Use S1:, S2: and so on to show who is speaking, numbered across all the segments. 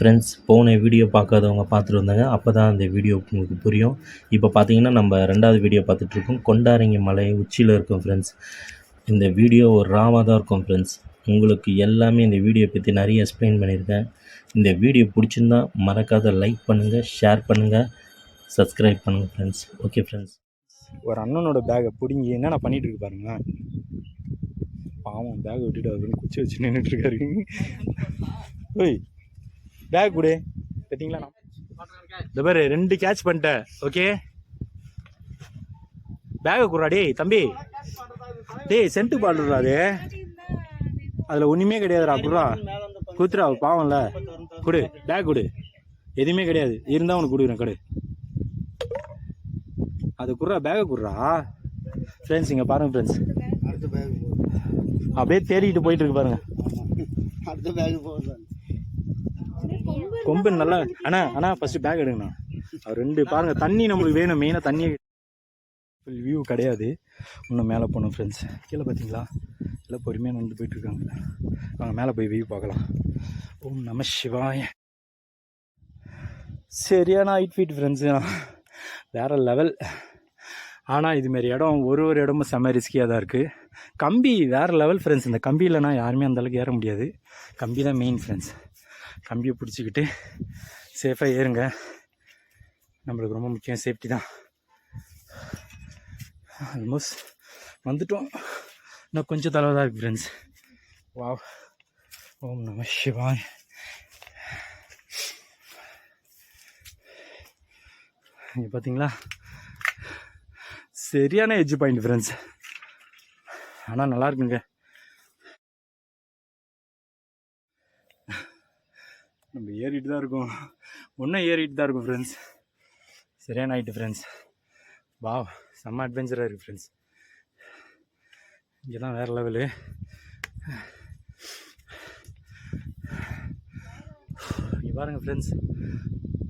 S1: Friends போன video பார்க்காதவங்க பார்த்துட்டு வந்தாங்க. அப்போ தான் அந்த வீடியோ உங்களுக்கு புரியும். இப்போ பார்த்தீங்கன்னா நம்ம ரெண்டாவது வீடியோ பார்த்துட்ருக்கோம் கொண்டாரங்கி மலை உச்சியில் இருக்கோம் ஃப்ரெண்ட்ஸ் இந்த வீடியோ ஒரு ராவாக தான் இருக்கும் ஃப்ரெண்ட்ஸ் உங்களுக்கு எல்லாமே இந்த வீடியோ பற்றி நிறைய எக்ஸ்பிளைன் பண்ணியிருக்கேன். இந்த வீடியோ பிடிச்சிருந்தா மறக்காத லைக் பண்ணுங்கள் ஷேர் பண்ணுங்கள் சப்ஸ்கிரைப் பண்ணுங்கள் ஃப்ரெண்ட்ஸ் ஓகே ஃப்ரெண்ட்ஸ்
S2: ஒரு அண்ணனோட பேக்கை பிடுங்கி என்னென்ன பண்ணிட்டு இருக்கு பாருங்க பாவம் பேக்கை விட்டுட்டு அவர் குச்சி வச்சு நின்றுட்டு இருக்காரு. ஓய் பேக் கொடு பார்த்தீங்களா நான். இந்த பாரு ரெண்டு கேட்ச் பண்ணிட்டேன். ஓகே பேக்கை குடுறா டேய் தம்பி. டேய் சென்ட்டு பாடுறா அது. அதில் ஒன்றுமே கிடையாதுடா குடுறா. குத்துறா பாவம்ல. கொடு பேக் கொடு எதுவுமே கிடையாது. இருந்தால் உனக்கு கொடுக்குறேன் கொடு. அது குர்ரா பேக்கை குர்ரா ஃப்ரெண்ட்ஸ் இங்கே பாருங்க ஃப்ரெண்ட்ஸ் அப்படியே தேடிக்கிட்டு போயிட்டு இருக்கு பாருங்க.
S3: அடுத்த பேக் போகுது
S2: கொம்பு நல்லா அண்ணா அண்ணா ஃபர்ஸ்ட் பேக் எடுங்கண்ணா. அவர் ரெண்டு பாருங்க தண்ணி நம்மளுக்கு வேணும் மெயினாக தண்ணி ஃபுல் வியூ கிடையாது. இன்னும் மேலே போகணும் ஃப்ரெண்ட்ஸ் கீழே பார்த்தீங்களா எல்லாம் பொறுமையாக நடந்து போயிட்டு இருக்காங்க. வாங்க மேலே போய் வியூ பார்க்கலாம். ஓம் நம சிவாய. சரியான ஹைட் ஃபீட் ஃப்ரெண்ட்ஸு வேற லெவல் ஆனால் இதுமாரி இடம் ஒரு ஒரு இடமும் செம்ம ரிஸ்கியாக தான் இருக்குது கம்பி வேறு லெவல் ஃப்ரெண்ட்ஸ் இந்த கம்பி இல்லைனா யாருமே அந்த அளவுக்கு ஏற முடியாது. கம்பி தான் மெயின் ஃப்ரெண்ட்ஸ் கம்பியை பிடிச்சிக்கிட்டு சேஃபாக ஏறுங்க. நம்மளுக்கு ரொம்ப முக்கியம் சேஃப்டி தான். ஆல்மோஸ்ட் வந்துட்டோம். இன்னும் கொஞ்சம் தலைவர் தான் இருக்குது ஃப்ரெண்ட்ஸ் வாவ் ஓம் நம சிவாய். இங்கே பார்த்தீங்களா சரியான எஜ் பாயிண்ட் ஃப்ரெண்ட்ஸ் ஆனால் நல்லா இருக்குங்க நம்ம ஏறிட்டு தான் இருக்கும். ஒன்றும் ஏறிட்டு தான் இருக்கும் ஃப்ரெண்ட்ஸ் சரியான ஆகிட்டு ஃப்ரெண்ட்ஸ் வா செம்ம அட்வென்ச்சராக இருக்குது ஃப்ரெண்ட்ஸ் இங்கே தான் வேறு லெவலு இங்கே பாருங்கள் ஃப்ரெண்ட்ஸ்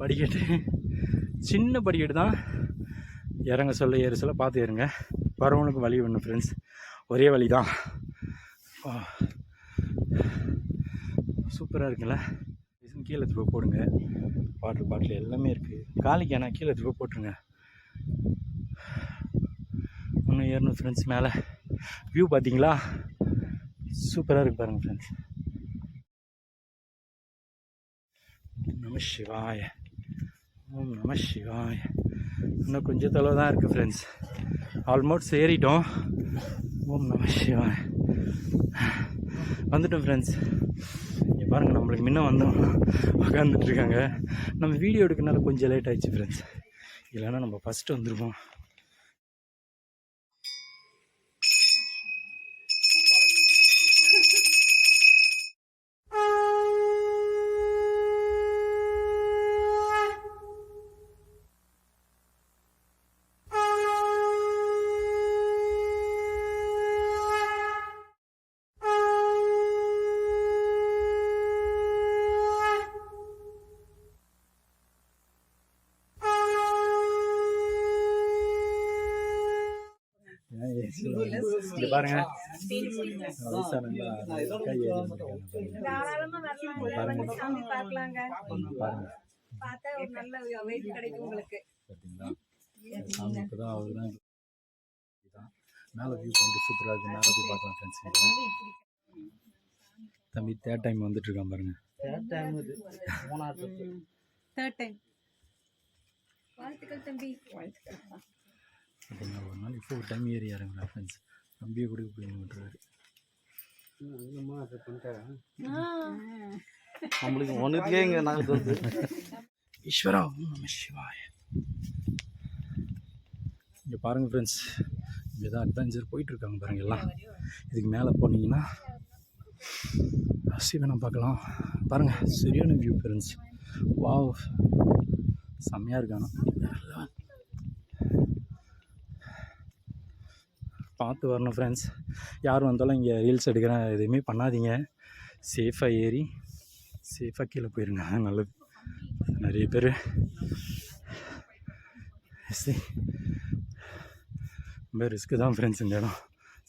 S2: படிக்கட்டு. சின்ன படிக்கட்டு தான். இறங்க சொல்ல ஏற சொல்ல பார்த்து ஏறுங்க. வரவனுக்கு வழி ஒன்று ஃப்ரெண்ட்ஸ் ஒரே வழி தான் சூப்பராக இருக்குல்ல? கீழே கீழே போய் போடுங்க. வாட்டர் பாட்டில் எல்லாமே இருக்குது காலிக்கு ஆனால் கீழே திரும்ப போட்டுருங்க. இன்னும் ஏறணும் ஃப்ரெண்ட்ஸ் மேலே. வியூ பார்த்தீங்களா? சூப்பராக இருக்கு பாருங்கள் ஃப்ரெண்ட்ஸ் நம சிவாய. ஓம் நம சிவாய. இன்னும் கொஞ்சம் தொலைவு தான் இருக்குது ஃப்ரெண்ட்ஸ் ஆல்மோஸ்ட் ஏறிட்டோம். ஓம் நம சிவாய். வந்துட்டோம் ஃப்ரெண்ட்ஸ் இங்கே பாருங்கள் நம்மளுக்கு முன்ன வந்தோம் உட்காந்துட்டு இருக்காங்க. நம்ம வீடியோ எடுக்கனால கொஞ்சம் லேட் ஆயிடுச்சு ஃப்ரெண்ட்ஸ் இல்லைன்னா நம்ம ஃபஸ்ட்டு வந்துருப்போம் இங்க பாருங்க வயசானவங்களா கை ஏறி வந்துருக்காங்க
S4: தாராளமா வரலாம்
S2: பாருங்க.
S4: சாமி பார்க்கலாங்க
S2: பாருங்க
S4: பார்த்தா ஒரு நல்ல வெயிட் கிடைக்கும் உங்களுக்கு
S2: பார்த்தீங்களா சாமி இப்போ தான் அவர் தான் மேலே வியூ பாயிண்ட் சூப்பராக இருக்குது மேலே போய் பார்க்கலாம் ஃப்ரெண்ட்ஸ் தம்பி தேர்ட் டைம் வந்துட்டு இருக்கான் பாருங்க.
S4: தேர்ட் டைம் வாழ்த்துக்கள் தம்பி.
S2: பார்த்தீங்களா ஒரு நாள். இப்போ ஒரு டைம் ஏறி இறங்குறா ஃப்ரெண்ட்ஸ் தம்பியை கூட போய் விட்டுறாரு.
S3: நம்மளுக்கு ஒன்றுக்கே இங்கே நாங்கள் வந்து
S2: ஈஸ்வரா ஓம் நம சிவாய. இங்கே பாருங்கள் ஃப்ரெண்ட்ஸ் இங்கே தான் அட்வென்ச்சர் போயிட்டுருக்காங்க பாருங்க எல்லாம். இதுக்கு மேலே போனீங்கன்னா சிவனை பார்க்கலாம். பாருங்கள் சரியான வியூ ஃப்ரெண்ட்ஸ் வாவ் செம்மையாக இருக்கானா பார்த்து வரணும் ஃப்ரெண்ட்ஸ் யார் வந்தாலும் இங்கே ரீல்ஸ் எடுக்கிறேன் எதுவுமே பண்ணாதீங்க. சேஃபாக ஏறி சேஃபாக கீழே போயிருங்க. நல்லது. நிறைய பேர். ரொம்ப ரிஸ்க்கு தான் ஃப்ரெண்ட்ஸ் இந்த இடம்.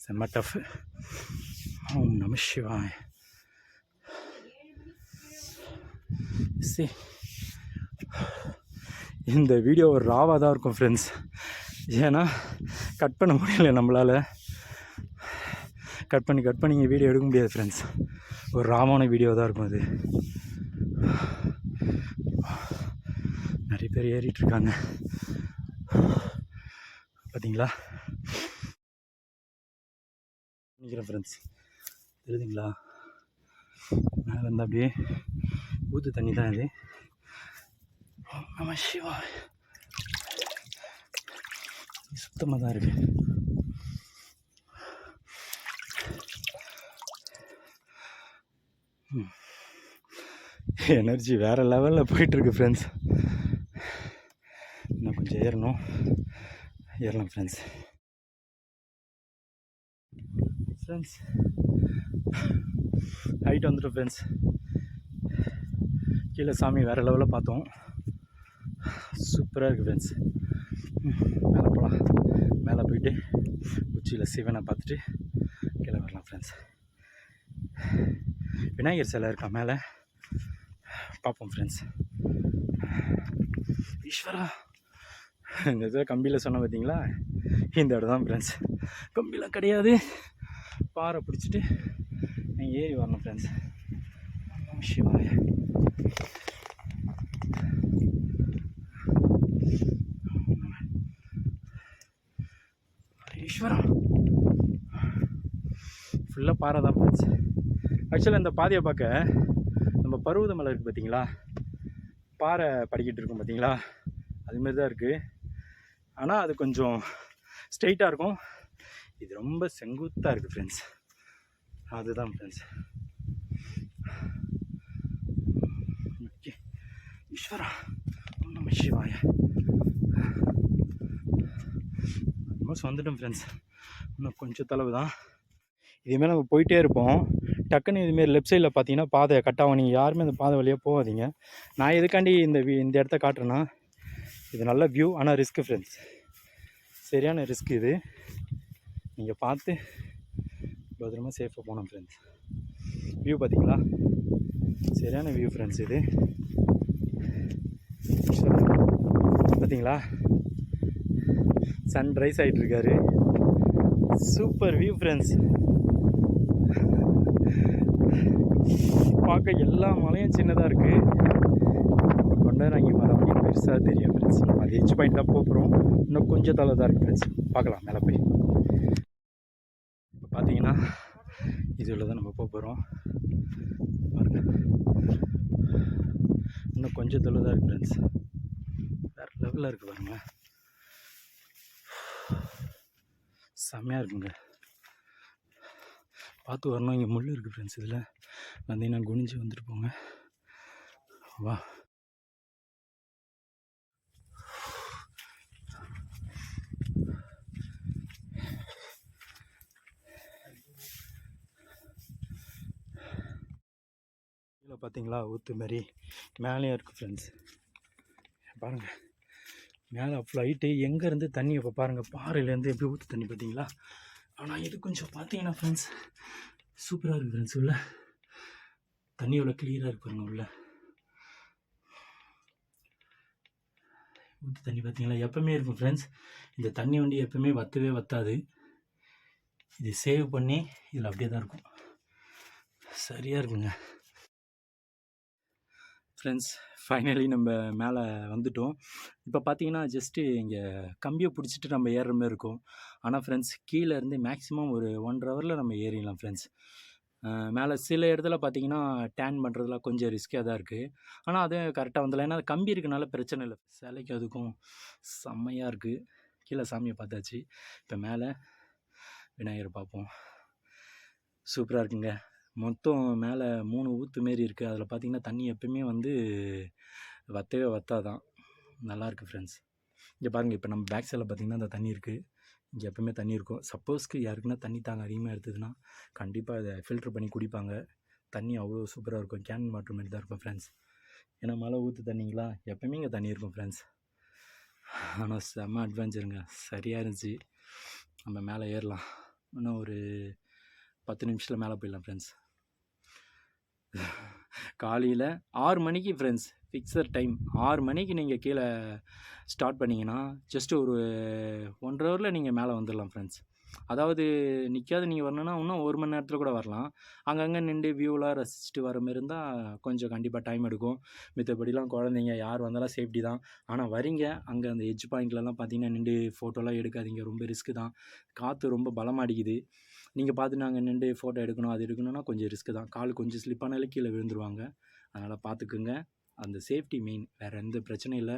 S2: செம்ம டஃப் ஓம் நம சிவாய். சரி இந்த வீடியோ ஒரு ராவாக தான் இருக்கும் ஃப்ரெண்ட்ஸ் ஏன்னா கட் பண்ண முடியல நம்மளால். கட் பண்ணி கட் பண்ணி இங்கே வீடியோ எடுக்க முடியாது ஃப்ரெண்ட்ஸ் ஒரு ராமான வீடியோ தான் இருக்கும் அது. நிறைய பேர் ஏறிட்டுருக்காங்க பார்த்தீங்களா நினைக்கிறேன் ஃப்ரெண்ட்ஸ் தெரியுதுங்களா? மேலே இருந்து அப்படியே ஊத்து தண்ணி தான் இது நம்ம சிவா சுத்தமாக தான் இருக்கு. எனர்ஜி வேறு லெவலில் போயிட்டுருக்கு ஃப்ரெண்ட்ஸ் இன்னும் கொஞ்சம் ஏறணும். ஏறலாம் ஃப்ரெண்ட்ஸ் ஃப்ரெண்ட்ஸ் ஹைட் வந்துடும் ஃப்ரெண்ட்ஸ் கீழே சாமி வேறு லெவலில் பார்த்தோம். சூப்பராக இருக்குது ஃப்ரெண்ட்ஸ் மேலே போகலாம். மேலே போயிட்டு உச்சியில் சிவனை பார்த்துட்டு கீழே வரலாம் ஃப்ரெண்ட்ஸ் விநாயகர் சிலை இருக்கா மேலே? பார்ப்போம் ஃப்ரெண்ட்ஸ் ஈஸ்வரா இந்த இதில் கம்பியில் சொன்ன பார்த்தீங்களா? இந்த இடம் தான் ஃப்ரெண்ட்ஸ் கம்பிலாம் கிடையாது. பாறை பிடிச்சிட்டு நீங்கள் ஏறி வரணும் ஃப்ரெண்ட்ஸ் சிவாய ஈஸ்வரா ஃபுல்லாக பாறை தான் போச்சு ஆக்சுவலாக இந்த பாதையை பார்க்க நம்ம பருவத மலை இருக்குது பார்த்தீங்களா? பாறை படிக்கிட்டு இருக்கும் பார்த்தீங்களா? அதுமாரி தான் இருக்குது ஆனால் அது கொஞ்சம் ஸ்ட்ரெயிட்டாக இருக்கும். இது ரொம்ப செங்குத்தாக இருக்குது ஃப்ரெண்ட்ஸ் அதுதான் ஃப்ரெண்ட்ஸ் ஓகே. ஈஸ்வரா. நம்ம நம சிவாய. ஆல்மோஸ்ட் வந்துட்டோம் ஃப்ரெண்ட்ஸ் இன்னும் கொஞ்சம் தொலைவு தான் இதேமாரி நம்ம போயிட்டே இருப்போம். டக்குன்னு இதுமாரி லெஃப்ட் சைடில் பார்த்தீங்கன்னா பாதை கட் ஆகும். நீங்கள் யாருமே அந்த பாதை வழியாக போகாதீங்க. நான் எதுக்காண்டி இந்த இந்த இடத்த காட்டுறேன்னா இது நல்ல வியூ ஆனால் ரிஸ்க்கு ஃப்ரெண்ட்ஸ் சரியான ரிஸ்க் இது. நீங்கள் பார்த்து பத்திரமா சேஃபாக போனோம் ஃப்ரெண்ட்ஸ் வியூ பார்த்தீங்களா? சரியான வியூ ஃப்ரெண்ட்ஸ் இது. பார்த்தீங்களா? சன்ரைஸ் ஆகிட்டு இருக்காரு. சூப்பர் வியூ ஃப்ரெண்ட்ஸ் பார்க்க எல்லா மலையும் சின்னதாக இருக்குது கொண்டாடுறாங்க மரம் அப்படின்னு பெருசாக தெரியும் ஃப்ரெண்ட்ஸ் நம்ம அது ஹெச் பாயிண்ட் தான் போகிறோம் இன்னும் கொஞ்சம் தலை தான் இருக்குது ஃப்ரெண்ட்ஸ் பார்க்கலாம் மேலே போய். இப்போ பார்த்தீங்கன்னா இதில் தான் நம்ம போக போகிறோம் பாருங்கள் இன்னும் கொஞ்சம் தொலை தான் இருக்குது ஃப்ரெண்ட்ஸ் வேறு லெவலில் இருக்குது பாருங்க. செம்மையாக இருக்குங்க. பார்த்து வரணும். இங்கே முள் இருக்குது ஃப்ரெண்ட்ஸ் இதில். வந்தீங்கன்னா குனிஞ்சு வந்துட்டு போங்க. வா. கீழே பார்த்தீங்களா ஊற்று மாதிரி மேலேயும் இருக்குது ஃப்ரெண்ட்ஸ் பாருங்கள் மேலே ஃப்ளைட்டு எங்கேருந்து தண்ணி? இப்போ பாருங்கள் பாறையிலேருந்து எப்படி ஊற்று தண்ணி பார்த்தீங்களா ஆனால் இது கொஞ்சம் பார்த்தீங்கன்னா ஃப்ரெண்ட்ஸ் சூப்பராக இருக்குது ஃப்ரெண்ட்ஸ் உள்ள. தண்ணி எவ்வளோ கிளியராக இருக்கு பாருங்க உள்ள. ஊற்று தண்ணி பார்த்தீங்களா? எப்பவுமே இருக்கும் ஃப்ரெண்ட்ஸ் இந்த தண்ணி வண்டி எப்பவுமே வற்றவே வற்றாது இது சேவ் பண்ணி இதில் அப்படியே தான் இருக்கும். சரியாக இருக்குங்க. ஃப்ரெண்ட்ஸ் ஃபைனலி நம்ம மேலே வந்துட்டோம். இப்போ பார்த்தீங்கன்னா ஜஸ்ட்டு இங்கே கம்பியை பிடிச்சிட்டு நம்ம ஏறுற மாதிரி இருக்கும். ஆனால் ஃப்ரெண்ட்ஸ் கீழே இருந்து மேக்ஸிமம் ஒரு ஒன்றரை ஹவரில் நம்ம ஏறிடலாம் ஃப்ரெண்ட்ஸ் மேலே சில இடத்துல பார்த்தீங்கன்னா டேன் பண்ணுறதுலாம் கொஞ்சம் ரிஸ்கியாக தான் இருக்குது ஆனால் அது கரெக்டாக வந்துடலாம் ஏன்னா அது கம்பி இருக்கனால பிரச்சனை இல்லை. சிலைக்கு அதுக்கும் செம்மையாக இருக்குது கீழே சாமியை பார்த்தாச்சு. இப்போ மேலே விநாயகரை பார்ப்போம். சூப்பராக இருக்குங்க. மொத்தம் மேலே மூணு ஊற்று மாரி இருக்குது அதில் பார்த்தீங்கன்னா தண்ணி எப்பயுமே வந்து வற்றவே வற்றாதான் நல்லாயிருக்கு ஃப்ரெண்ட்ஸ் இங்கே பாருங்கள் இப்போ நம்ம பேக் சைடில் பார்த்தீங்கன்னா அந்த தண்ணி இருக்குது இங்கே எப்பவுமே தண்ணி இருக்கும். சப்போஸ்க்கு யாருக்குன்னா தண்ணி தாங்க அதிகமாக எடுத்ததுன்னா கண்டிப்பாக அதை ஃபில்ட்ரு பண்ணி குடிப்பாங்க. தண்ணி அவ்வளோ சூப்பராக இருக்கும். கேன் வாட்டர் மாதிரி தான் இருக்கும் ஃப்ரெண்ட்ஸ் ஏன்னா மழை ஊற்று தண்ணிங்களா? எப்பவுமே இங்கே தண்ணி இருக்கும் ஃப்ரெண்ட்ஸ் ஆனால் செம்ம அட்வென்ச்சருங்க சரியாக இருந்துச்சு. நம்ம மேலே ஏறலாம். இன்னும் ஒரு பத்து நிமிஷத்தில் மேலே போயிடலாம் ஃப்ரெண்ட்ஸ் காலையில் ஆறு மணிக்கு ஃப்ரெண்ட்ஸ் ஃபிக்ஸட் டைம் ஆறு மணிக்கு நீங்கள் கீழே ஸ்டார்ட் பண்ணிங்கன்னா ஜஸ்ட் ஒரு ஒன்றரை ஹவரில் நீங்கள் மேலே வந்துடலாம் ஃப்ரெண்ட்ஸ் அதாவது நிற்காது நீங்கள் வரணுன்னா இன்னும் ஒரு மணி நேரத்தில் கூட வரலாம். அங்கங்கே நின்று வியூலாம் ரசிச்சுட்டு வர மாதிரி இருந்தால் கொஞ்சம் கண்டிப்பாக டைம் எடுக்கும். மித்தபடிலாம் குழந்தைங்க யார் வந்தாலும் சேஃப்டி தான். ஆனால் வரீங்க அங்கே அந்த எஜ் பாயிண்ட்லலாம் பார்த்தீங்கன்னா நின்று ஃபோட்டோலாம் எடுக்காதீங்க. ரொம்ப ரிஸ்க்கு தான். காற்று ரொம்ப பலமாடிக்குது. நீங்கள் பார்த்து நாங்கள் நின்று ஃபோட்டோ எடுக்கணும் அது எடுக்கணும்னா கொஞ்சம் ரிஸ்க்கு தான். கால் கொஞ்சம் ஸ்லிப் ஆனாலே கீழே விழுந்துருவாங்க. அதனால் பார்த்துக்குங்க அந்த சேஃப்டி மெயின் வேறு எந்த பிரச்சனையும் இல்லை.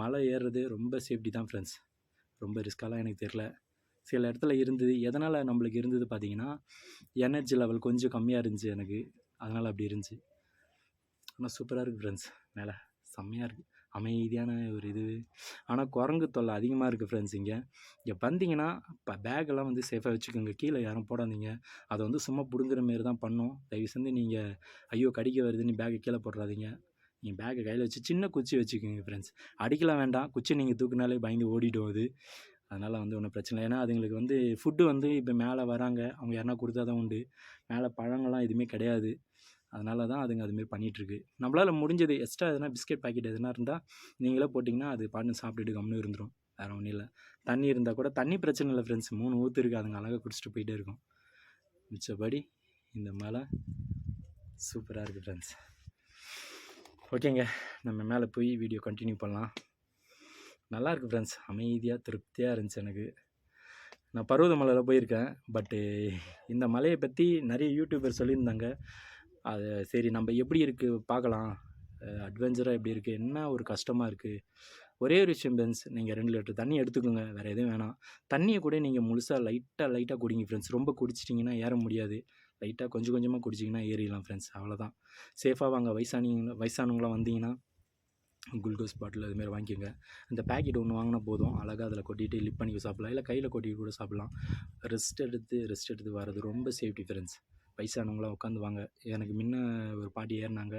S2: மலை ஏறுறது ரொம்ப சேஃப்டி தான் ஃப்ரெண்ட்ஸ் ரொம்ப ரிஸ்க்காலாம் எனக்கு தெரில சில இடத்துல இருந்தது. எதனால் நம்மளுக்கு இருந்தது பார்த்தீங்கன்னா எனர்ஜி லெவல் கொஞ்சம் கம்மியாக இருந்துச்சு எனக்கு. அதனால் அப்படி இருந்துச்சு. ஆனால் சூப்பராக இருக்குது ஃப்ரெண்ட்ஸ் மேலே செம்மையாக இருக்குது அமைதியான ஒரு இது. ஆனால் குரங்கு தொல்லை அதிகமாக இருக்குது ஃப்ரெண்ட்ஸ் இங்கே. இங்கே வந்தீங்கன்னா இப்போ பேக்கெல்லாம் வந்து சேஃபாக வச்சுக்கோங்க. கீழே யாரும் போடாதீங்க. அதை வந்து சும்மா பிடுங்குற மாரி தான் பண்ணோம். தயவு செஞ்சு நீங்கள் ஐயோ கடிக்க வருதுன்னு பேக்கை கீழே போடுறாதீங்க நீங்கள் பேக்கை கையில் வச்சு சின்ன குச்சி வச்சுக்கோங்க ஃப்ரெண்ட்ஸ் அடிக்கலாம் வேண்டாம். குச்சி நீங்கள் தூக்குனாலே பயந்து ஓடிடும் அது. அதனால் வந்து ஒன்றும் பிரச்சனை இல்லை. ஏன்னா அதுங்களுக்கு வந்து ஃபுட்டு வந்து இப்போ மேலே வராங்க. அவங்க யாருனா கொடுத்தா தான் உண்டு. மேலே பழங்கள்லாம் எதுவுமே கிடையாது. அதனால தான் அதுங்க அதுமாரி பண்ணிகிட்ருக்கு நம்மளால் முடிஞ்சது எக்ஸ்ட்ரா எதுனா பிஸ்கெட் பாக்கெட் எதுனா இருந்தால் நீங்களே போட்டிங்கன்னா அது பாட்டு சாப்பிட்டுட்டு கம்முன்னு இருந்துடும் வேறு ஒன்றும் இல்லை. தண்ணி இருந்தால் கூட தண்ணி பிரச்சனை இல்லை ஃப்ரெண்ட்ஸ் மூணு ஊற்று இருக்குது அதுங்க அழகாக குடிச்சிட்டு போயிட்டே இருக்கும். மிச்சபடி இந்த மலை சூப்பராக இருக்குது ஃப்ரெண்ட்ஸ் ஓகேங்க. நம்ம மேலே போய் வீடியோ கண்டினியூ பண்ணலாம். நல்லாருக்கு ஃப்ரெண்ட்ஸ் அமைதியாக திருப்தியாக இருந்துச்சு எனக்கு. நான் பருவதமலையில் போயிருக்கேன். பட்டு இந்த மலையை பற்றி நிறைய யூடியூபர் சொல்லியிருந்தாங்க. அது சரி நம்ம எப்படி இருக்குது பார்க்கலாம். அட்வென்ச்சராக எப்படி இருக்குது என்ன ஒரு கஷ்டமாக இருக்குது ஒரே ஒரு விஷயம் ஃப்ரெண்ட்ஸ் நீங்கள் ரெண்டு லிட்டர் தண்ணி எடுத்துக்கோங்க. வேறு எதுவும் வேணாம். தண்ணியை கூட நீங்கள் முழுசாக லைட்டாக லைட்டாக குடிங்க ஃப்ரெண்ட்ஸ் ரொம்ப குடிச்சிட்டிங்கன்னா ஏற முடியாது. லைட்டாக கொஞ்சம் கொஞ்சமாக குடிச்சிங்கன்னா ஏறிடலாம் ஃப்ரெண்ட்ஸ் அவ்வளோதான் சேஃபாக வாங்க. வயசானவங்க வயசானவங்களாம் வந்தீங்கன்னா குளுக்கோஸ் பாட்டில் அதுமாரி வாங்கிக்கோங்க. அந்த பேக்கெட் ஒன்று வாங்கினா போதும். அழகாக அதில் கொட்டிட்டு லிப் பண்ணி சாப்பிட்லாம். இல்லை கையில் கொட்டிட்டு கூட சாப்பிட்லாம். ரெஸ்ட் எடுத்து ரெஸ்ட் எடுத்து வர்றது ரொம்ப சேஃப்டி ஃப்ரெண்ட்ஸ் வயசானவங்களாம் உட்காந்து வாங்க. எனக்கு முன்ன ஒரு பாட்டி ஏறினாங்க.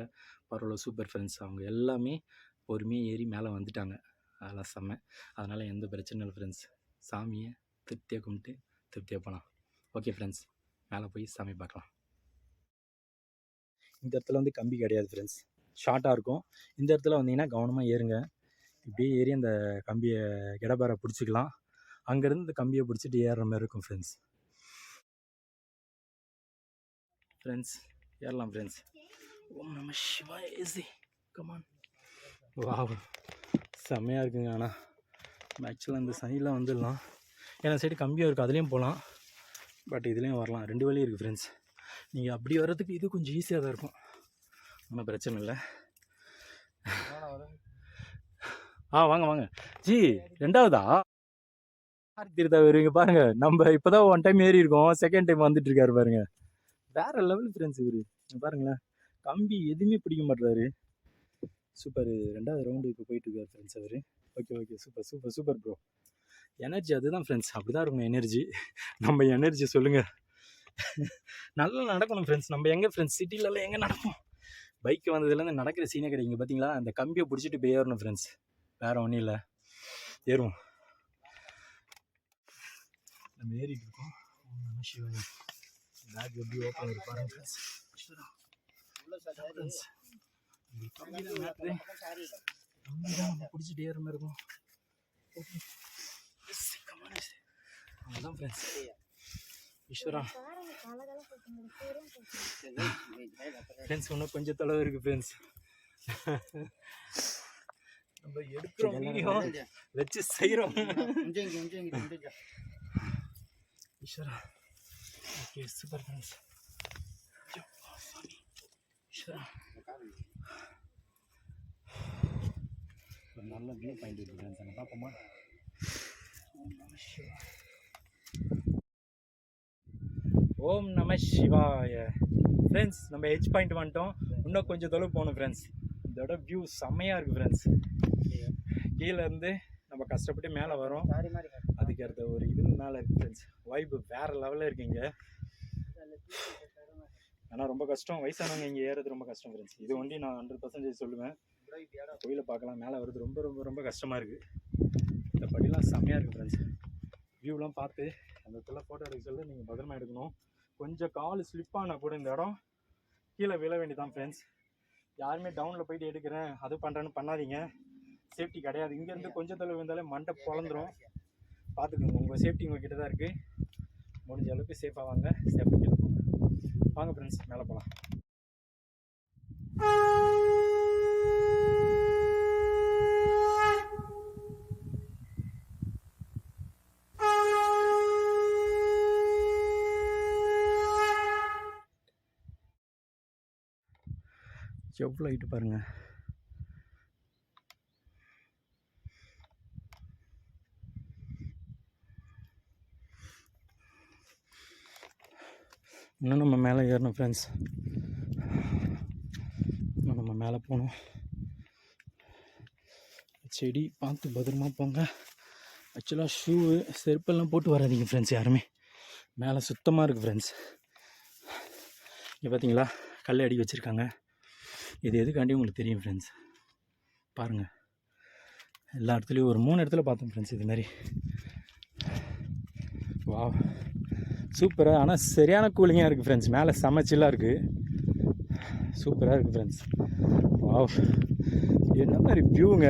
S2: பரவாயில்ல சூப்பர் ஃப்ரெண்ட்ஸ் அவங்க எல்லாமே பொறுமையாக ஏறி மேலே வந்துட்டாங்க. அதெல்லாம் செம்ம. அதனால் எந்த பிரச்சனையும் இல்லை ஃப்ரெண்ட்ஸ் சாமியை திருப்தியாக கும்பிட்டு திருப்தியாக போகலாம் ஓகே ஃப்ரெண்ட்ஸ் மேலே போய் சாமி பார்க்கலாம். இந்த இடத்துல வந்து கம்பி கிடையாது ஃப்ரெண்ட்ஸ் ஷார்ட்டாக இருக்கும். இந்த இடத்துல வந்தீங்கன்னா கவனமாக ஏறுங்க. இப்படியே ஏறி அந்த கம்பியை இடபாரை பிடிச்சிக்கலாம். அங்கேருந்து இந்த கம்பியை பிடிச்சிட்டு ஏறுற மாதிரி இருக்கும் ஃப்ரெண்ட்ஸ் ஃப்ரெண்ட்ஸ் ஏறலாம் ஃப்ரெண்ட்ஸ் ஓம் நம சிவா ஏசி. கமான் வாவ் செம்மையாக இருக்குங்க ஆனால் ஆக்சுவலாக இந்த சைடில் வந்துடலாம். ஏன்னா சைடு கம்பியாக இருக்குது அதுலேயும் போகலாம். பட் இதுலேயும் வரலாம். ரெண்டு வழியும் இருக்குது ஃப்ரெண்ட்ஸ் நீங்கள் அப்படி வர்றதுக்கு இது கொஞ்சம் ஈஸியாக தான் இருக்கும். ஒன்றும் பிரச்சனை இல்லை. ஆ வாங்க வாங்க. ஜி ரெண்டாவதா? தீர்த்தா வருவீங்க பாருங்க. நம்ம இப்போதான் ஒன் டைம் ஏறி இருக்கோம். செகண்ட் டைம் வந்துட்டு இருக்காரு பாருங்க. வேற லெவல் ஃப்ரெண்ட்ஸ் இவரு. பாருங்களேன். கம்பி எதுவுமே பிடிக்க மாட்டாரு சூப்பர் ரெண்டாவது ரவுண்டு இப்போ போயிட்டு இருக்காரு ஃப்ரெண்ட்ஸ் அவர். Okay okay super super super bro energy அதுதான் ஃப்ரெண்ட்ஸ் அப்படி தான் இருக்கும் எனர்ஜி நம்ம எனர்ஜி சொல்லுங்கள் நல்லா நடக்கணும் ஃப்ரெண்ட்ஸ் நம்ம எங்கே ஃப்ரெண்ட்ஸ் சிட்டிலலாம் எங்கே நடப்போம்? பைக் வந்ததுலேருந்து நடக்கிற சீனே கிடைக்குங்க. பார்த்தீங்களா அந்த கம்பியை பிடிச்சிட்டு போய் ஏறணும் ஃப்ரெண்ட்ஸ் வேறு ஒன்றும் இல்லை. ஏறுவோம். நம்ம ஏறிட்டு இருக்கோம். ஓம் நம சிவாய. பேக் எப்படி ஓப்பன் இருப்பாரு ஃப்ரெண்ட்ஸ் ஃப்ரெண்ட்ஸ் நம்ம பிடிச்சிட்டு ஏற மாதிரி இருக்கும். ஃப்ரெண்ட்ஸ் ஈஸ்வரா. ஃப்ரெண்ட்ஸ் இன்னும் கொஞ்சம் தொலைவு இருக்குது ஃப்ரெண்ட்ஸ் நம்ம எடுக்கிறோம் வீடியோ வச்சு செய்கிறோம். ஈஸ்வரா. Okay super friends Eswara. நல்ல வியூ பாயிண்ட் இருக்கு ஃப்ரெண்ட்ஸ் பார்ப்போமா? ஓம் நம சிவாய. ஃப்ரெண்ட்ஸ் நம்ம ஹெச் பாயிண்ட் வந்துட்டோம். இன்னும் கொஞ்சம் தொலைவு போகணும் ஃப்ரெண்ட்ஸ் இதோட வியூ செம்மையாக இருக்குது ஃப்ரெண்ட்ஸ் கீழே இருந்து நம்ம கஷ்டப்பட்டு மேலே வரோம்.
S3: சாரி மாதிரி காட்டு.
S2: அதுக்கு அடுத்த ஒரு இது மேலே இருக்குது ஃப்ரெண்ட்ஸ் வைப்பு வேறு லெவலில் இருக்குங்க ஆனால் ரொம்ப கஷ்டம். வயசானவங்க இங்கே ஏறது ரொம்ப கஷ்டம் ஃப்ரெண்ட்ஸ் இது ஒண்டி நான் ஹண்ட்ரட் பர்சன்டேஜ் சொல்லுவேன். கோயிலை பார்க்கலாம் மேலே வருது ரொம்ப ரொம்ப ரொம்ப கஷ்டமாக இருக்குது இந்த படிலாம் செம்மையாக இருக்குது ஃப்ரெண்ட்ஸ் வியூலாம் பார்த்து அந்த இடத்துல ஃபோட்டோ எடுக்க சொல்ல நீங்கள் பத்திரமா எடுக்கணும். கொஞ்சம் கால் ஸ்லிப் ஆனால் கூட இந்த இடம் கீழே விழ வேண்டியதான் ஃப்ரெண்ட்ஸ் யாருமே டவுனில் போயிட்டு எடுக்கிறேன். அது பண்ணுறேன்னு பண்ணாதீங்க. சேஃப்டி கிடையாது. இங்கேருந்து கொஞ்சம் தொலைவு இருந்தாலே மண்டை பிறந்துடும் பார்த்துக்கோங்க உங்கள் சேஃப்டி உங்ககிட்ட தான் இருக்குது முடிஞ்ச அளவுக்கு சேஃபாக வாங்க. சேஃபாக கீழே போங்க. வாங்க ஃப்ரெண்ட்ஸ் மேலே போகலாம் எவ்வளோ ஹைட்டு பாருங்கள் இன்னும் நம்ம மேலே ஏறணும் ஃப்ரெண்ட்ஸ் இன்னும் நம்ம மேலே போகணும். செடி பார்த்து பத்திரமா போங்க. ஆக்சுவலாக ஷூவு செருப்பெல்லாம் போட்டு வராதீங்க ஃப்ரெண்ட்ஸ் யாருமே. மேலே சுத்தமாக இருக்குது ஃப்ரெண்ட்ஸ் இங்கே பார்த்தீங்களா கல் அடி வச்சுருக்காங்க. இது எதுக்காண்டி உங்களுக்கு தெரியும் ஃப்ரெண்ட்ஸ் பாருங்கள் எல்லா இடத்துலையும் ஒரு மூணு இடத்துல பார்த்தோம் ஃப்ரெண்ட்ஸ் இது மாதிரி. வா சூப்பராக ஆனால் சரியான கூலிங்காக இருக்குது ஃப்ரெண்ட்ஸ் மேலே செமச்சிலாக இருக்குது சூப்பராக இருக்குது ஃப்ரெண்ட்ஸ் வாவ் என்ன மாதிரி வியூங்க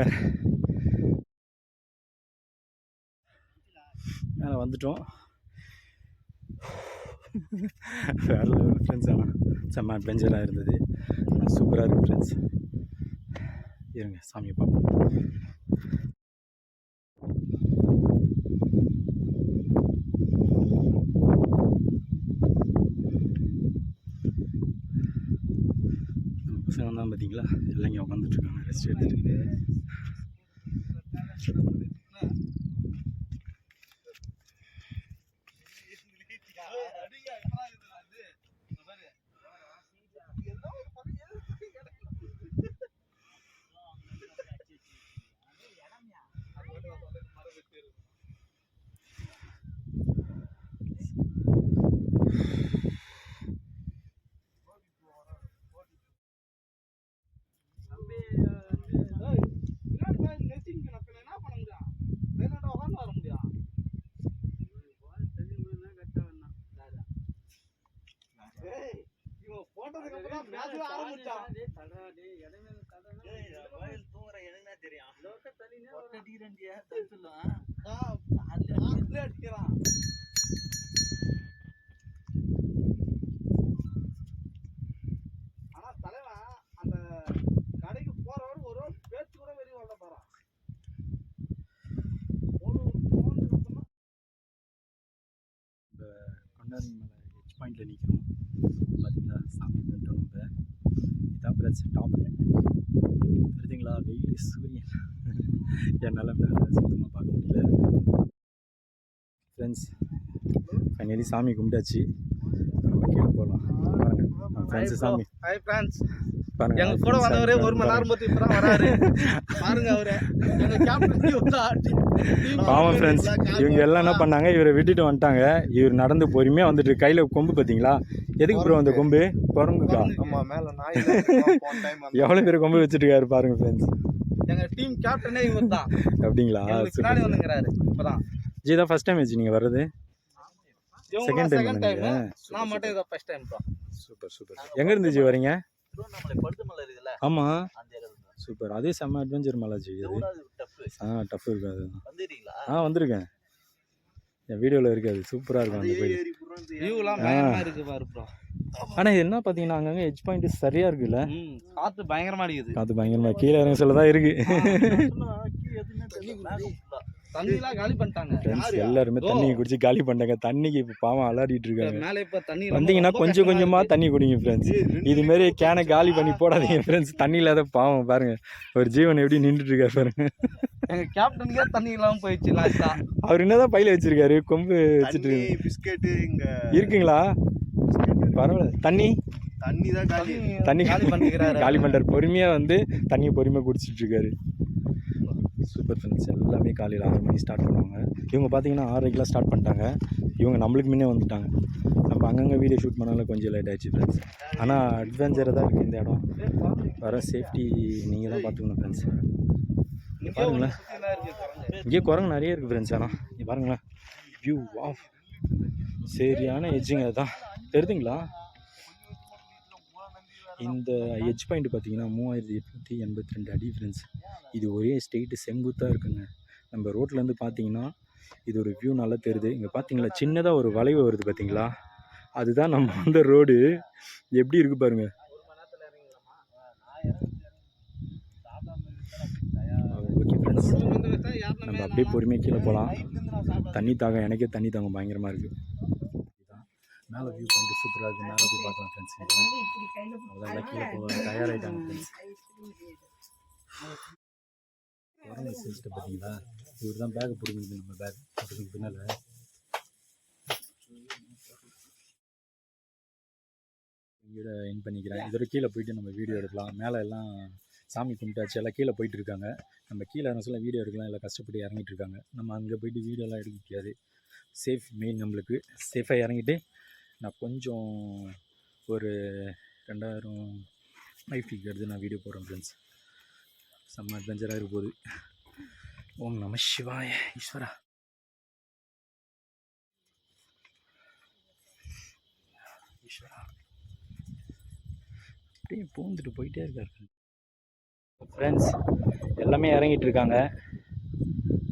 S2: மேலே வந்துட்டோம். வேறு ஃப்ரெண்ட்ஸ் ஆனால் செம்ம அட்வென்ச்சராக இருந்தது. சூப்பராக இருக்குது ஃப்ரெண்ட்ஸ் இருங்க சாமியை பார்ப்போம். பசங்க தான் பார்த்தீங்களா எல்லாம் இங்கே உட்காந்துட்ருக்காங்க ரெஸ்ட் எடுத்துகிட்டு
S5: ஆனா தலைவன் அந்த கடைக்கு போறவர் ஒரு பேச்சு கூட வெளியே வரல போறான் ஒரு phone இருக்குன்னா
S2: கொண்டாடி மலை ஹெச் பாயிண்டில் நிற்கிறோம் பார்த்தீங்களா சாமி கும்பிட்டோம் நம்ம இதான் ஃப்ரெண்ட்ஸ் டாப் தெரியுதுங்களா வெயில் சூரியன் என்னால் சுத்தமாக பார்க்க முடியல. ஃப்ரெண்ட்ஸ் ஃபைனலி சாமி கும்பிட்டாச்சு. நம்ம கீழே போகலாம் பாருங்க நம்ம ஃப்ரெண்ட்ஸு சாமி.
S5: ஹாய் ஃப்ரெண்ட்ஸ்
S2: பாருங்க
S5: எங்க கூட வந்தவரே ஒரு மணி நேரம் பத்தி இப்பதான் வராரு. பாருங்க அவரு. எங்க கேப்டன்
S2: பாவம் ஃப்ரெண்ட்ஸ் இவங்க எல்லாம் என்ன பண்ணாங்க? இவரை விட்டுட்டு வந்துட்டாங்க. இவர் நடந்து பொறுமையாக வந்துட்டு கையில் கொம்பு பார்த்தீங்களா? எதுக்கு ப்ரோ அந்த கொம்பு? குரங்குக்கா
S5: ஆமா மேல நாய்
S2: எவ்வளோ பேர் கொம்பு வச்சுருக்காரு பாருங்க ஃப்ரெண்ட்ஸ்
S5: எங்க டீம் கேப்டனே இவர் தான்
S2: அப்படிங்களா
S5: பின்னாடி வந்துங்கிறாரு இப்பதான்.
S2: ஜி தான் ஃபர்ஸ்ட் டைம் வச்சு நீங்கள் வர்றது? செகண்ட் டைம்
S5: செகண்ட் டைம்
S2: பண்ணுங்க
S5: நான் மட்டும் இதை ஃபர்ஸ்ட் டைம் தான்
S2: சூப்பர் சூப்பர் எங்கே இருந்து ஜி வரீங்க?
S6: திருவண்ணாமலை இருக்குல்ல தான்.
S2: சூப்பர். அதே செம்ம அட்வென்ச்சர் மலை ஜி
S6: இது.
S2: ஆ டஃப் இருக்கு அது
S6: வந்துடுறீங்களா
S2: ஆ வந்திருக்கேன். என் வீடியோவில் இருக்காது சூப்பராக இருக்கும் அந்த கோயில்.
S5: வியூலாம்
S2: ஆ.
S5: பயங்கரமா இருக்கு பாரு ப்ரோ
S2: ஆனால் இது என்ன பார்த்தீங்கன்னா அங்கங்கே எட்ஜ் பாயிண்ட் சரியாக இருக்குல்ல?
S5: ம் காத்து பயங்கரமா அடிக்குது.
S2: காற்று பயங்கரமாக கீழே இறங்க சொல்ல தான் இருக்குது
S5: தண்ணிலாம் காலி பண்ணிட்டாங்க.
S2: ஃப்ரெண்ட்ஸ் எல்லாருமே தண்ணி குடிச்சு காலி பண்ணிட்டாங்க. தண்ணிக்கு இப்போ பாவம் அலாடிட்டு இருக்காங்க.
S5: மேலே இப்ப தண்ணி ரொம்ப-
S2: வந்தீங்கன்னா கொஞ்சம்
S5: இருக்கு.
S2: தண்ணி குடிங்க ஃப்ரெண்ட்ஸ் இது மாதிரி கேனை காலி பண்ணி போடாதீங்க ஃப்ரெண்ட்ஸ் தண்ணி இல்லாத பாவம் பாருங்க. ஒரு ஜீவன் எப்படி நின்றுட்டு இருக்காரு பாருங்க.
S5: எங்க கேப்டனுக்கே தண்ணி இல்லாம போயிடுச்சு லாஸ்டா
S2: அவர் என்னதான் பையில வச்சிருக்காரு? கொம்பு வச்சுட்டு.
S7: பிஸ்கெட்டு இங்க
S2: இருக்குங்களா? பரவாயில்ல. தண்ணி?
S7: தண்ணி தான் காலி.
S2: தண்ணி
S5: காலி பண்ணிக்கிறாரு.
S2: காலி பண்ணுறாரு பொறுமையாக வந்து தண்ணியை பொறுமையாக குடிச்சிட்டு இருக்காரு. சூப்பர் ஃப்ரெண்ட்ஸ் எல்லாமே காலையில் ஆறு மணி ஸ்டார்ட் பண்ணுவாங்க. இவங்க பார்த்தீங்கன்னா ஆறரைக்கெலாம் ஸ்டார்ட் பண்ணிட்டாங்க. இவங்க நம்மளுக்கு முன்னே வந்துட்டாங்க. நம்ம அங்கங்கே வீடியோ ஷூட் பண்ணாலும் கொஞ்சம் லேட் ஆயிடுச்சு ஃப்ரெண்ட்ஸ் ஆனால் அட்வென்ச்சராக தான் இருக்குது இந்த இடம். வர சேஃப்டி நீங்கள் தான் பார்த்துக்கணும் ஃப்ரெண்ட்ஸ் பாருங்களேன். இங்கே குரங்கு நிறைய இருக்குது ஃப்ரெண்ட்ஸ் ஆனால் இங்கே பாருங்களேன். வியூ வா சரியான எஜ்ஜுங்க அதுதான். தெரியுதுங்களா? இந்த எட்ஜ் பாயிண்ட் பார்த்தீங்கன்னா மூவாயிரத்தி எட்நூற்றி எண்பத்தி ரெண்டு அடி ஃப்ரெண்ட்ஸ் இது ஒரே ஸ்ட்ரெயிட்டு செங்குத்தாக இருக்குங்க. நம்ம ரோட்லேருந்து பார்த்தீங்கன்னா இது ஒரு வியூ நல்லா தெரியுது. இங்கே பார்த்தீங்களா சின்னதாக ஒரு வளைவு வருது பார்த்தீங்களா அதுதான் நம்ம வந்த ரோடு எப்படி இருக்கு பாருங்க ஓகே ஃப்ரெண்ட்ஸ் நம்ம அப்படியே பொறுமையாக கீழே போகலாம் தண்ணி தாகம் எனக்கே தண்ணி தாகம் பயங்கரமாக இருக்குது மேலே வியூ பாயிண்ட் சூப்பராக இருக்குது மேலே போய் பார்க்கலாம் ஃப்ரெண்ட்ஸ் அதெல்லாம் கீழே போக தயாராகிட்டாங்க ஃப்ரெண்ட்ஸ் கொரோனா செஞ்சுட்டு பார்த்தீங்களா? இவர் தான் பேக் பிடிக்கிறது நம்ம பேக் அதுக்கு பின்னால் இதோட என் பண்ணிக்கிறேன் இதோட கீழே போயிட்டு நம்ம வீடியோ எடுக்கலாம். மேலே எல்லாம் சாமி கும்பிட்டாச்சு எல்லாம் கீழே போயிட்டு இருக்காங்க நம்ம கீழே இறங்க சொல்ல வீடியோ எடுக்கலாம் எல்லாம் கஷ்டப்பட்டு இறங்கிட்டு இருக்காங்க நம்ம அங்கே போயிட்டு வீடியோலாம் எடுக்க முடியாது. சேஃப் மெயின் நம்மளுக்கு. சேஃபாக இறங்கிட்டு நான் கொஞ்சம் ஒரு ரெண்டாயிரம் லைஃப் எடுத்து நான் வீடியோ போடுறேன் ஃப்ரெண்ட்ஸ் செம்ம அட்வென்ச்சராக இருக்க போகுது. ஓம் நம சிவாய ஈஸ்வரா. ஈஸ்வரா. அப்படியே பூந்துட்டு போயிட்டே இருக்காரு. ஃப்ரெண்ட்ஸ் எல்லாமே இறங்கிட்டு இருக்காங்க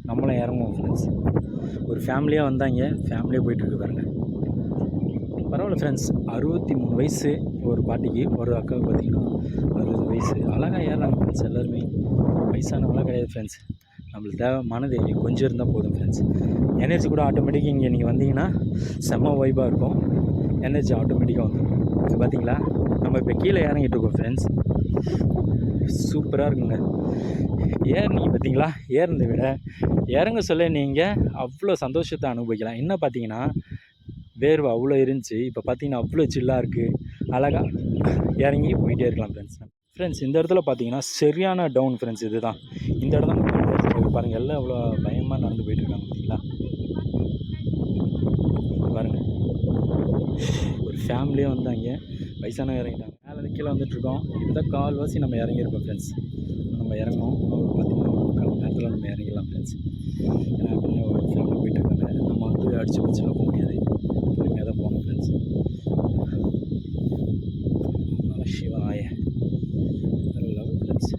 S2: நம்மளும் இறங்குவோம் ஃப்ரெண்ட்ஸ் ஒரு ஃபேமிலியாக வந்தாங்க. ஃபேமிலியாக போயிட்டுருக்கு பாருங்க. பரவாயில்ல ஃப்ரெண்ட்ஸ் அறுபத்தி மூணு வயசு ஒரு பாட்டிக்கு ஒரு அக்காவுக்கு பார்த்தீங்கன்னா அறுபது வயசு. அழகாக ஏறாங்க ஃப்ரெண்ட்ஸ் எல்லாருமே. வயசானவங்களாம் கிடையாது ஃப்ரெண்ட்ஸ் நம்மளுக்கு தேவை மனதைரியம் கொஞ்சம் இருந்தால் போதும் ஃப்ரெண்ட்ஸ் எனர்ஜி கூட ஆட்டோமேட்டிக்காக இங்கே நீங்கள் வந்தீங்கன்னா செம்ம வைபாக இருக்கும். எனர்ஜி ஆட்டோமேட்டிக்காக வந்துடும் இது பார்த்தீங்களா நம்ம இப்போ கீழே இறங்கிட்டு இருக்கோம் ஃப்ரெண்ட்ஸ் சூப்பராக இருக்குங்க. ஏறினீங்க பார்த்தீங்களா ஏறினதை விட இறங்க சொல்ல நீங்கள் அவ்வளோ சந்தோஷத்தை அனுபவிக்கலாம். என்ன பார்த்தீங்கன்னா வேர்வை அவ்வளோ இருந்துச்சு. இப்போ பார்த்தீங்கன்னா அவ்வளோ சில்லாக இருக்குது அழகாக இறங்கி போயிட்டே இருக்கலாம் ஃப்ரெண்ட்ஸ் ஃப்ரெண்ட்ஸ் இந்த இடத்துல பார்த்தீங்கன்னா சரியான டவுன் ஃப்ரெண்ட்ஸ் இது தான் இந்த இடம் தான் பாருங்கள் எல்லாம் எவ்வளோ பயமாக நடந்து போயிட்டுருக்காங்க பார்த்தீங்களா பாருங்கள் ஒரு ஃபேமிலியாக வந்தாங்க. வயசானவங்க இறங்கிட்டாங்க. மேலே கீழே வந்துட்டுருக்கோம். இதுதான் கால்வாசி நம்ம இறங்கியிருக்கோம் ஃப்ரெண்ட்ஸ் நம்ம இறங்கணும் ஒரு பார்த்தீங்கன்னா ஒரு மணி நேரத்தில் நம்ம இறங்கிடலாம் ஃப்ரெண்ட்ஸ் ஏன்னா அப்படின்னு ஒரு ஃபேமிலி போயிட்டு இருக்காங்க நம்ம வந்து அடிச்சு பிடிச்சலாம் போக முடியாது. பொறுமையாக தான் போகணும் ஃப்ரெண்ட்ஸ் சிவாய. லவ் ஃப்ரெண்ட்ஸ்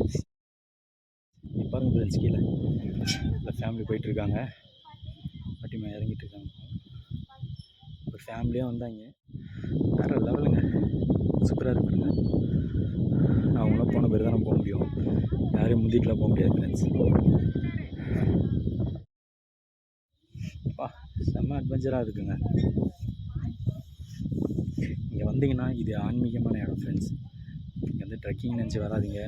S2: பாருங்கள் ஃப்ரெண்ட்ஸ் கீழே. இல்லை ஃபேமிலி போயிட்டுருக்காங்க. பட்டிமா இறங்கிட்டு இருக்காங்க ஒரு ஃபேமிலியாக வந்தாங்க. வேறு லெவலுங்க சூப்பராக இருக்குங்க. அவங்களாம் போன பேர் தான் நம்ம போக முடியும். யாரையும் முந்திட்டுலாம் போக முடியாது ஃப்ரெண்ட்ஸ் அப்பா செம்ம அட்வென்ச்சராக இருக்குங்க. இங்கே வந்தீங்கன்னா இது ஆன்மீகமான இடம் ஃப்ரெண்ட்ஸ் இங்கே வந்து ட்ரெக்கிங் நினச்சி வராதீங்க.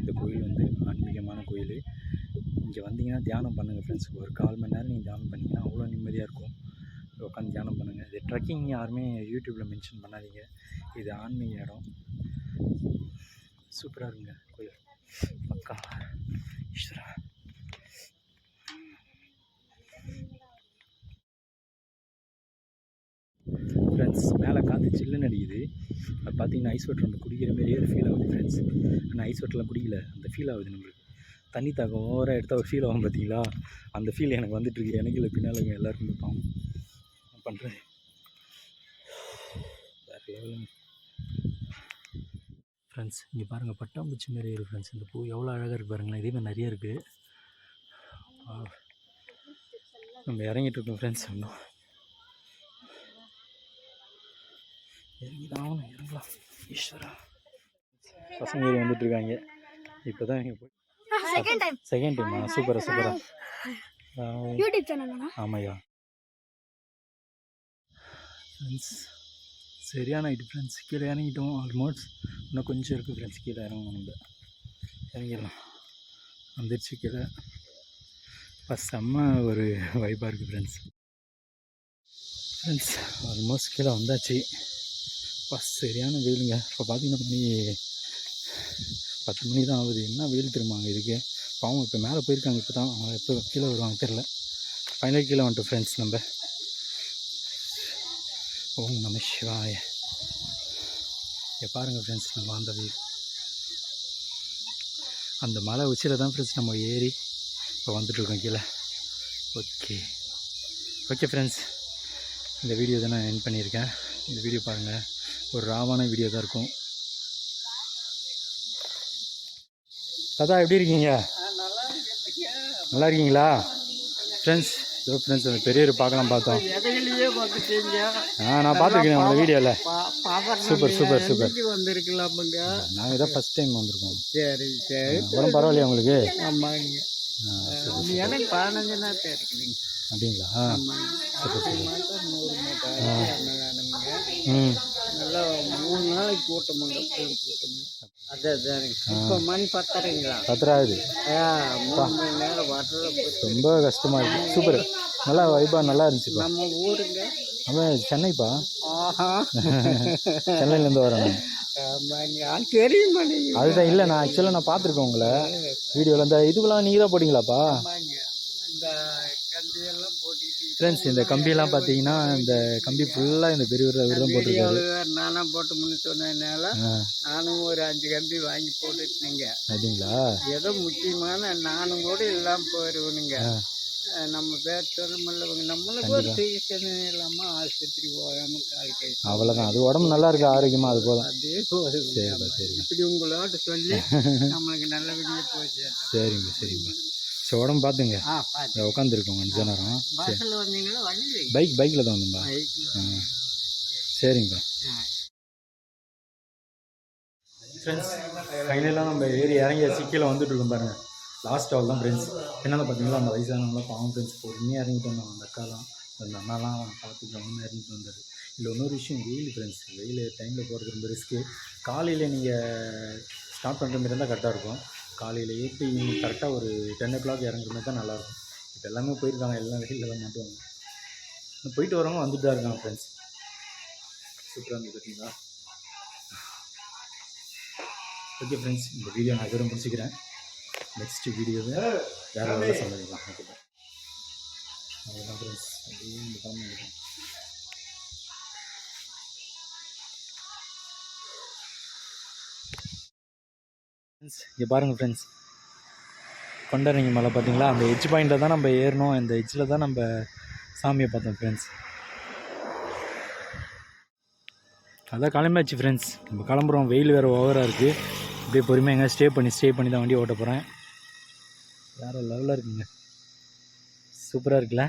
S2: இந்த கோயில் வந்து ஆன்மீகமான கோயில். இங்கே வந்தீங்கன்னா தியானம் பண்ணுங்கள் ஃப்ரெண்ட்ஸ் ஒரு கால் மணி நேரம் நீங்கள் தியானம் பண்ணிங்கன்னா அவ்வளோ நிம்மதியாக இருக்கும். உட்காந்து தியானம் பண்ணுங்கள் இது ட்ரெக்கிங் யாருமே யூடியூப்பில் மென்ஷன் பண்ணாதீங்க. இது ஆன்மீக இடம். சூப்பராக இருக்குங்க கோயில். பக்கா. ஈஸ்வரா. ஃப்ரெண்ட்ஸ் மேலே காற்று சில்லுன்னு அடிக்குது. அது பார்த்தீங்கன்னா ஐஸ் வாட்டர் நம்ம குடிக்கிற மாதிரியே ஒரு ஃபீல் ஆகுது ஃப்ரெண்ட்ஸ் ஆனால் ஐஸ் வாட்டர்லாம் குடிக்கல. அந்த ஃபீல் ஆகுது நம்மளுக்கு. தண்ணி தாக்கம் ஓவராக எடுத்தால் ஒரு ஃபீல் ஆகும் பார்த்தீங்களா அந்த ஃபீல் எனக்கு வந்துட்டுருக்கு எனக்கு இல்லை பின்னால் எல்லாருக்குமே பாவம். பண்ணுறது வேறு லெவலுங்க ஃப்ரெண்ட்ஸ் இங்கே பாருங்கள் பட்டாம்பூச்சி மாதிரி இருக்குது ஃப்ரெண்ட்ஸ் இந்த பூ எவ்வளோ அழகாக இருக்குது பாருங்களேன். இதே மாதிரி நிறைய இருக்குது நம்ம இறங்கிட்டு இருக்கோம் ஃப்ரெண்ட்ஸ் இன்னும் இறங்கிதான் ஆகணும் இறங்கலாம். ஈஸ்வரா. பசங்க வந்துட்டு இருக்காங்க. இப்போ தான் இங்கே போய்
S8: செகண்ட் டைம்
S2: செகண்ட் டைமா சூப்பரா சூப்பரா
S8: யூடியூப் சேனல்னா
S2: ஆமாய்யா. ஃப்ரெண்ட்ஸ் சரியான இது ஃப்ரெண்ட்ஸ் கீழே இறங்கிட்டோம். ஆல்மோஸ்ட் இன்னும் கொஞ்சம் இருக்குது ஃப்ரெண்ட்ஸ் கீழே இறங்கணும் நம்ம. இறங்கிடலாம். வந்துருச்சு கீழே. இப்போ செம்ம ஒரு வைப்பாக இருக்குது ஃப்ரெண்ட்ஸ் ஃப்ரெண்ட்ஸ் ஆல்மோஸ்ட் கீழே வந்தாச்சு. இப்போ சரியான வெயிலுங்க. இப்போ பார்த்தீங்கன்னா மணி பத்து மணி தான் ஆகுது. என்ன வெயில் திரும்பாங்க இதுக்கு பாவம் இப்போ மேலே போயிருக்காங்க இப்போ தான் அவங்க எப்போ கீழே வருவாங்க தெரில ஃபைனல் கீழே வந்துட்டோம் ஃப்ரெண்ட்ஸ் நம்ம. ஓம் நம சிவாய. பாருங்கள் ஃப்ரெண்ட்ஸ் நம்ம அந்த வியூ அந்த மலை உச்சியில் தான் ஃப்ரெண்ட்ஸ் நம்ம ஏறி இப்போ வந்துட்ருக்கோம் கீழே. ஓகே ஓகே ஃப்ரெண்ட்ஸ் இந்த வீடியோ தான் நான் என் பண்ணியிருக்கேன். இந்த வீடியோ பாருங்கள் ஒரு ராவான வீடியோ தான் இருக்கும். தாத்தா எப்படி இருக்கீங்க? நல்லா இருக்கீங்களா? ஃப்ரெண்ட்ஸ் இதோ ஃப்ரெண்ட்ஸ் அந்த பெரியவர் பார்க்கலாம் பார்த்தோம். ஆ நான் பார்த்துருக்கேன் உங்கள் வீடியோவில் சூப்பர் சூப்பர் சூப்பர்.
S3: வந்திருக்கலாமுங்க.
S2: நாங்கள் இதான் ஃபஸ்ட் டைம் வந்திருக்கோம்.
S3: சரி சரி.
S2: உடம்பு பரவாயில்லையா உங்களுக்கு?
S3: ஆமாங்க.
S2: ஆ, சூப்பர் சூப்பர்
S3: எனக்கு பதினஞ்சு நாள் இருக்குதுங்க.
S2: அப்படிங்களா? சூப்பர் ம்.
S3: நல்லா மூணு நாளைக்கு கூட்டமுங்க பெரும் கூட்டமுங்க அது அதானுங்க இப்போ மணி பத்தரைங்களா?
S2: பத்திராது
S3: ஆ மூணு மணி நேரம் வரல
S2: ரொம்ப கஷ்டமாக இருக்குது சூப்பர். நல்லா வைபா நல்லா இருந்துச்சுப்பா
S3: நம்ம ஊருங்க.
S2: அவன் சென்னைப்பா?
S3: ஆஹா.
S2: சென்னையிலேருந்து வரேன்
S3: ஆமாங்க தெரியுமா
S2: அதுதான் இல்லை நான் ஆக்சுவலாக நான் பார்த்துருக்கேன் உங்களை. வீடியோவில் இந்த இதுக்கெல்லாம் நீங்கள் தான் போட்டிங்களாப்பா
S3: ஆமாங்க. இந்த
S2: ஃப்ரெண்ட்ஸ் இந்த கம்பியெல்லாம் பார்த்தீங்கன்னா இந்த கம்பி ஃபுல்லாக இந்த பெரியவர் அவர் தான் போட்டிருக்காரு.
S3: நானும் போட்டு முன்னு சொன்னதுனால நானும் ஒரு அஞ்சு கம்பி வாங்கி போட்டுட்டுங்க
S2: அப்படிங்களா?
S3: ஏதோ முக்கியமான நானும் கூட இல்லாமல் போயிடுவனுங்க நம்ம பேர் சொல்ல முடியலவங்க நம்மளுக்கு ஒரு சிகிச்சை இல்லாமல் ஆஸ்பத்திரி போகாமல் கால் கை
S2: அவ்வளோதான் அது உடம்பு நல்லா இருக்கு ஆரோக்கியமாக அது போதும்.
S3: அதே போதும்
S2: சரிப்பா சரிப்பா.
S3: இப்படி உங்களோட சொல்லி நம்மளுக்கு நல்லபடியாக போச்சு.
S2: சரிங்க சரிங்க. சரி உடம்பு பார்த்துங்க உட்காந்துருக்கோம் கொஞ்ச நேரம். பைக் பைக்கில் தான் வந்தோம்பா ஆ சரிங்கப்பா. ஃப்ரெண்ட்ஸ் ஃபைனலாக நம்ம ஏறி இறங்கியாச்சு கீழே வந்துட்டு இருக்கோம் பாருங்க. லாஸ்ட் ஆல் தான் ஃப்ரெண்ட்ஸ் என்னென்ன பார்த்தீங்களா அந்த வயசானவங்களாம் பாவம் ஃப்ரெண்ட்ஸ் பொறுமையாக இறங்கிட்டு வந்தாங்க அந்த அக்காலாம் அந்த அண்ணாலாம் பார்த்து கவனமாக இறங்கிட்டு வந்தார். இதில் இன்னொரு விஷயம் வெயில் ஃப்ரெண்ட்ஸ் வெயில் டைமில் போகிறது ரொம்ப ரிஸ்க்கு காலையில் நீங்கள் ஸ்டார்ட் பண்ணுற மாதிரி இருந்தால் கரெக்டாக இருக்கும். காலையில் ஏற்றி கரெக்டாக ஒரு டென் ஓ கிளாக் இறங்குற மாதிரி தான் நல்லாயிருக்கும். இப்போ எல்லாமே போயிருக்காங்க எல்லாம் வெயிலில் தான் மாட்டுவாங்க. இன்னும் போயிட்டு வரவங்க வந்துட்டு தான் இருக்காங்க ஃப்ரெண்ட்ஸ் சூப்பராக இருந்தது பார்த்தீங்களா ஓகே ஃப்ரெண்ட்ஸ் இந்த வீடியோ நான் இதோட முடிச்சுக்கிறேன். நெக்ஸ்ட் வீடியோவை வேறு வேறு சந்திக்கலாம் ஓகே அவ்வளோதான் ஃப்ரெண்ட்ஸ் அப்படியே ஃப்ரெண்ட்ஸ் இங்கே பாருங்கள் ஃப்ரெண்ட்ஸ் கொண்டரங்கி மலை பார்த்தீங்களா அந்த எட்ஜ் பாயிண்டில் தான் நம்ம ஏறணும். இந்த எட்ஜில் தான் நம்ம சாமியை பார்த்தோம் ஃப்ரெண்ட்ஸ் அதான் கிளம்பியாச்சு ஃப்ரெண்ட்ஸ் நம்ம கிளம்புறோம். வெயில் வேறு ஓவராக இருக்குது அப்படியே பொறுமையாக எங்கே ஸ்டே பண்ணி ஸ்டே பண்ணி தான் வண்டி ஓட்ட போகிறேன் வேறு லெவலில் இருக்குங்க. சூப்பராக இருக்குல்ல?